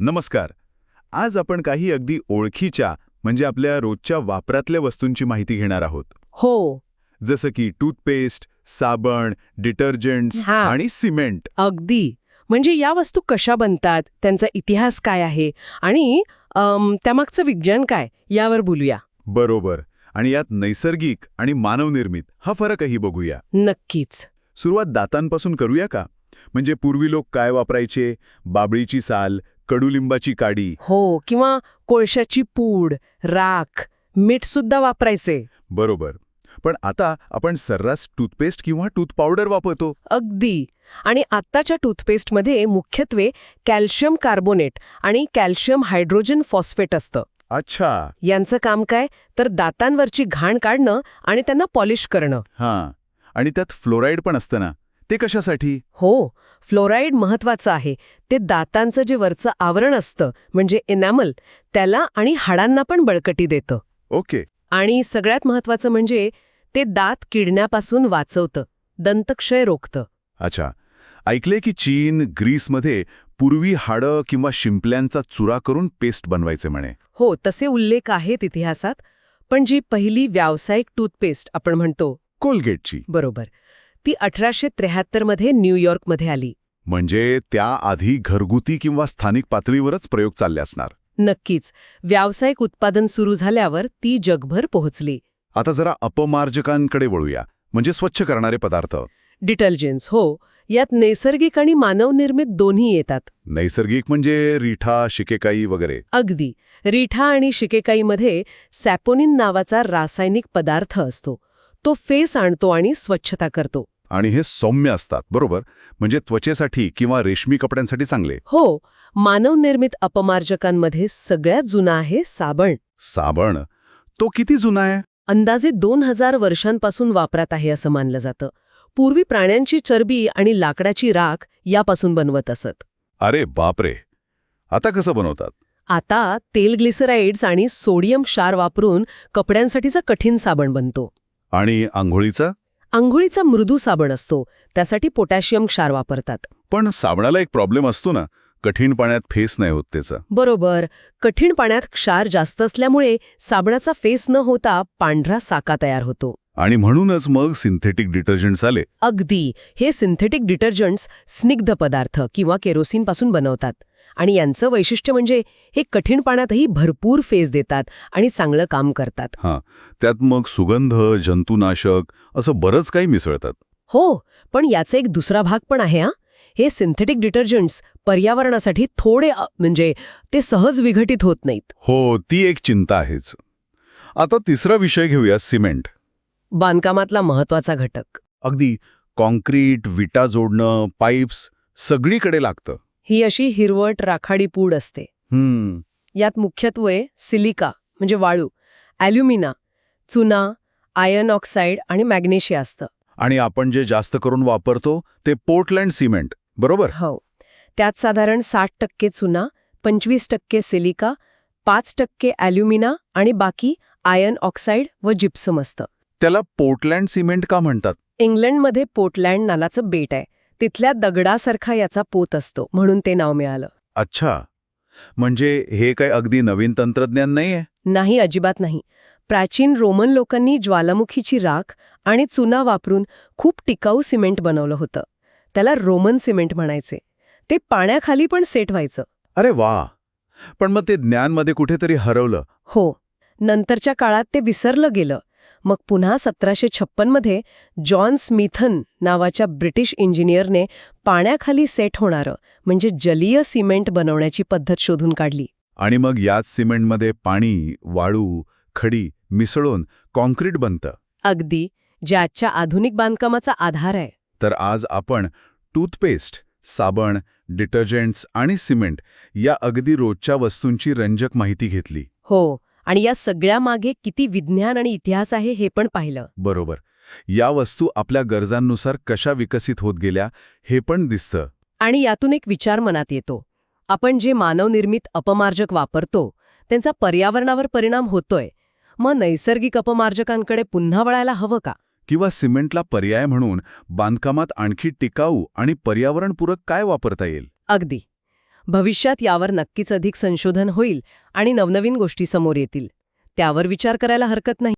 नमस्कार. आज आपण काही अगदी ओळखीच्या म्हणजे आपल्या रोजच्या वापरातल्या वस्तूंची माहिती घेणार आहोत. हो. जसं की टूथपेस्ट साबण डिटर्जंट्स हा. आणि सिमेंट. अगदी. म्हणजे या वस्तू कशा बनतात त्यांचा इतिहास काय आहे आणि अम, त्यामागचं विज्ञान काय यावर बोलूया. बरोबर. आणि यात नैसर्गिक आणि मानवनिर्मित हा फरकही बघूया. नक्कीच. सुरुवात दातांपासून करूया का? म्हणजे पूर्वी लोक काय वापरायचे? बाबळीची साल कडुलिंबाची काडी. हो किंवा कोळशाची पूड राख मीठ सुद्धा वापरायचे. बरोबर. पण आता आपण सर्रास टूथपेस्ट किंवा टूथ पावडर वापरतो. अगदी. आणि आत्ताच्या टूथपेस्टमध्ये मुख्यत्वे कॅल्शियम कार्बोनेट आणि कॅल्शियम हायड्रोजन फॉस्फेट असतं. अच्छा. यांचं काम काय? तर दातांवरची घाण काढणं आणि त्यांना पॉलिश करणं. हां. आणि त्यात फ्लोराईड पण असतं ना. ते कशासाठी? हो फ्लोराईड महत्वाचं आहे. ते दातांचं जे वरचं आवरण असतं म्हणजे एनॅमल त्याला आणि हाडांना पण बळकटी देतं. ओके. आणि सगळ्यात महत्वाचं म्हणजे ते दात किडण्यापासून वाचवतं दंतक्षय रोखतं. अच्छा. ऐकले की चीन ग्रीसमध्ये पूर्वी हाडं किंवा शिंपल्यांचा चुरा करून पेस्ट बनवायचे म्हणे. हो तसे उल्लेख आहेत इतिहासात पण जी पहिली व्यावसायिक टूथपेस्ट आपण म्हणतो. कोलगेटची. बरोबर. ती अठराशे त्र्याहत्तरमध्ये न्यूयॉर्कमध्ये आली. म्हणजे त्याआधी घरगुती किंवा स्थानिक पातळीवरच प्रयोग चालले असणार. नक्कीच. व्यावसायिक उत्पादन सुरू झाल्यावर ती जगभर पोहोचली. आता जरा अपमार्जकांकडे वळूया. म्हणजे स्वच्छ करणारे पदार्थ. डिटर्जंट्स हो. यात नैसर्गिक आणि मानवनिर्मित दोन्ही येतात. नैसर्गिक म्हणजे रिठा शिकेकाई वगैरे. अगदी. रिठा आणि शिकेकाईमध्ये सॅपोनिन नावाचा रासायनिक पदार्थ असतो. तो फेस आणतो आणि स्वच्छता करतो. आणि हे सौम्य असतात बरोबर? म्हणजे त्वचेसाठी किंवा रेशमी कपड्यांसाठी चांगले. हो मानवनिर्मित अपमार्जकांमध्ये सगळ्यात जुना आहे साबण. साबण? तो किती जुना आहे? अंदाजे दोन हजार वर्षांपासून वापरात आहे असं मानलं जातं. पूर्वी प्राण्यांची चरबी आणि लाकडाची राख यापासून बनवत असत. अरे बापरे! आता कसं बनवतात? आता तेल ग्लिसराइड्स आणि सोडियम क्षार वापरून कपड्यांसाठीचा कठीण साबण बनतो. आणि आंघोळीचा? आंघोळीचा मृदू साबण असतो. त्यासाठी पोटॅशियम क्षार वापरतात. पण साबणाला एक प्रॉब्लेम असतो ना कठीण पाण्यात फेस नाही होत त्याचा. बरोबर. कठीण पाण्यात क्षार जास्त असल्यामुळे साबणाचा फेस न होता पांढरा साका तयार होतो. आणि म्हणूनच मग सिंथेटिक डिटर्जंट्स आले. अगदी. हे सिंथेटिक डिटर्जंट्स स्निग्ध पदार्थ किंवा केरोसिनपासून बनवतात. आणि यांचं वैशिष्ट्य म्हणजे हे कठीण पाण्यातही भरपूर फेस देतात आणि चांगलं काम करतात. हां त्यात मग सुगंध जंतुनाशक असं बरंच काही मिसळतात. हो पण याचा एक दुसरा भाग पण आहे हा. हे सिंथेटिक डिटर्जंट्स पर्यावरणासाठी थोडे म्हणजे ते सहज विघटित होत नाहीत. हो ती एक चिंता आहेच. आता तिसरा विषय घेऊया सिमेंट. बांधकामातला महत्त्वाचा घटक. अगदी कॉन्क्रीट विटा जोडणं पाईप्स सगळीकडे लागतं. ही अशी हिरवट राखाडी पूड असते. हम्म. यात मुख्यत्वे सिलिका म्हणजे वाळू ॲल्युमिना चुना आयर्न ऑक्साईड आणि मॅग्नेशिया असतं. आणि आपण जे जास्त करून वापरतो ते पोर्टलँड सिमेंट बरोबर? हो. त्यात साधारण साठ टक्के चुना पंचवीस टक्के सिलिका पाच टक्के ॲल्युमिना आणि बाकी आयर्न ऑक्साईड व जिप्सम असतं. त्याला पोर्टलँड सिमेंट का म्हणतात? इंग्लंडमध्ये पोर्टलँड नालाचं बेट आहे. तिथल्या दगडासारखा याचा पोत असतो म्हणून ते नाव मिळालं. अच्छा. म्हणजे हे काय अगदी नवीन तंत्रज्ञान नाहीये? नाही अजिबात नाही. प्राचीन रोमन लोकांनी ज्वालामुखीची राख आणि चुना वापरून खूप टिकाऊ सिमेंट बनवलं होतं. त्याला रोमन सिमेंट म्हणायचे. ते पाण्याखाली पण सेट व्हायचं. अरे वा! पण मग ते ज्ञानमध्ये कुठेतरी हरवलं. हो. नंतरच्या काळात ते विसरलं गेलं. मग पुन्हा सतराशे छप्पनमध्ये जॉन स्मिथन नावाच्या ब्रिटिश इंजिनियरने पाण्याखाली सेट होणारं म्हणजे जलीय सिमेंट बनवण्याची पद्धत शोधून काढली. आणि मग याच सिमेंटमध्ये पाणी वाळू खडी मिसळून कॉन्क्रीट बनतं. अगदी जे आजच्या आधुनिक बांधकामाचा आधार आहे. तर आज आपण टूथपेस्ट साबण डिटर्जंट्स आणि सिमेंट या अगदी रोजच्या वस्तूंची रंजक माहिती घेतली. हो आणि या सगळ्या मागे किती विज्ञान आणि इतिहास आहे हे पण पाहिलं. बरोबर. या वस्तू आपल्या गरजांनुसार कशा विकसित होत गेल्या हे पण दिसतं. आणि यातून एक विचार मनात येतो. आपण जे मानवनिर्मित अपमार्जक वापरतो त्यांचा पर्यावरणावर परिणाम होतोय. मग नैसर्गिक अपमार्जकांकडे पुन्हा वळायला हवं का? किंवा सिमेंटला पर्याय म्हणून बांधकामात आणखी टिकाऊ आणि पर्यावरणपूरक काय वापरता येईल? अगदी. भविष्यात यावर नक्कीच अधिक संशोधन होईल आणि नवनवीन गोष्टी समोर येतील. त्यावर विचार करायला हरकत नाही.